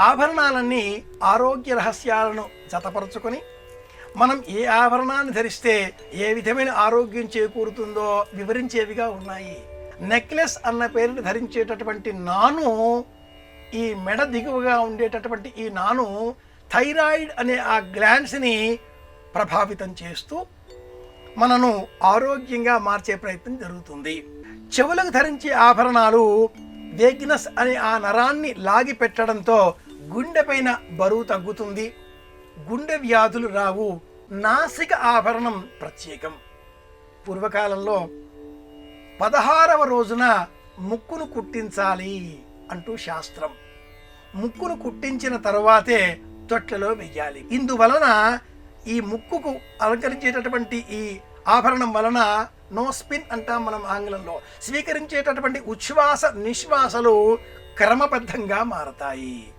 ఆభరణాలన్నీ ఆరోగ్య రహస్యాలను జతపరుచుకొని మనం ఏ ఆభరణాన్ని ధరిస్తే ఏ విధమైన ఆరోగ్యం చేకూరుతుందో వివరించేవిగా ఉన్నాయి. నెక్లెస్ అన్న పేరుని ధరించేటటువంటి నాను ఈ మెడ దిగువగా ఉండేటటువంటి ఈ నాను థైరాయిడ్ అనే ఆ గ్లాండ్స్ని ప్రభావితం చేస్తూ మనను ఆరోగ్యంగా మార్చే ప్రయత్నం జరుగుతుంది. చెవులకు ధరించే ఆభరణాలు వేగ్నస్ అనే ఆ నరాన్ని లాగి పెట్టడంతో గుండె పైన బరువు తగ్గుతుంది. గుండె వ్యాధులు రావు. నాసిక ఆభరణం ప్రత్యేకం. పూర్వకాలంలో పదహారవ రోజున ముక్కును కుట్టించాలి అంటూ శాస్త్రం. ముక్కును కుట్టించిన తరువాతే తొట్లలో వెయ్యాలి. ఇందువలన ఈ ముక్కుకు అలంకరించేటటువంటి ఈ ఆభరణం వలన నో స్పిన్ అంటాం మనం ఆంగ్లంలో. స్వీకరించేటటువంటి ఉచ్ఛ్వాస నిశ్వాసలు క్రమబద్ధంగా మారతాయి.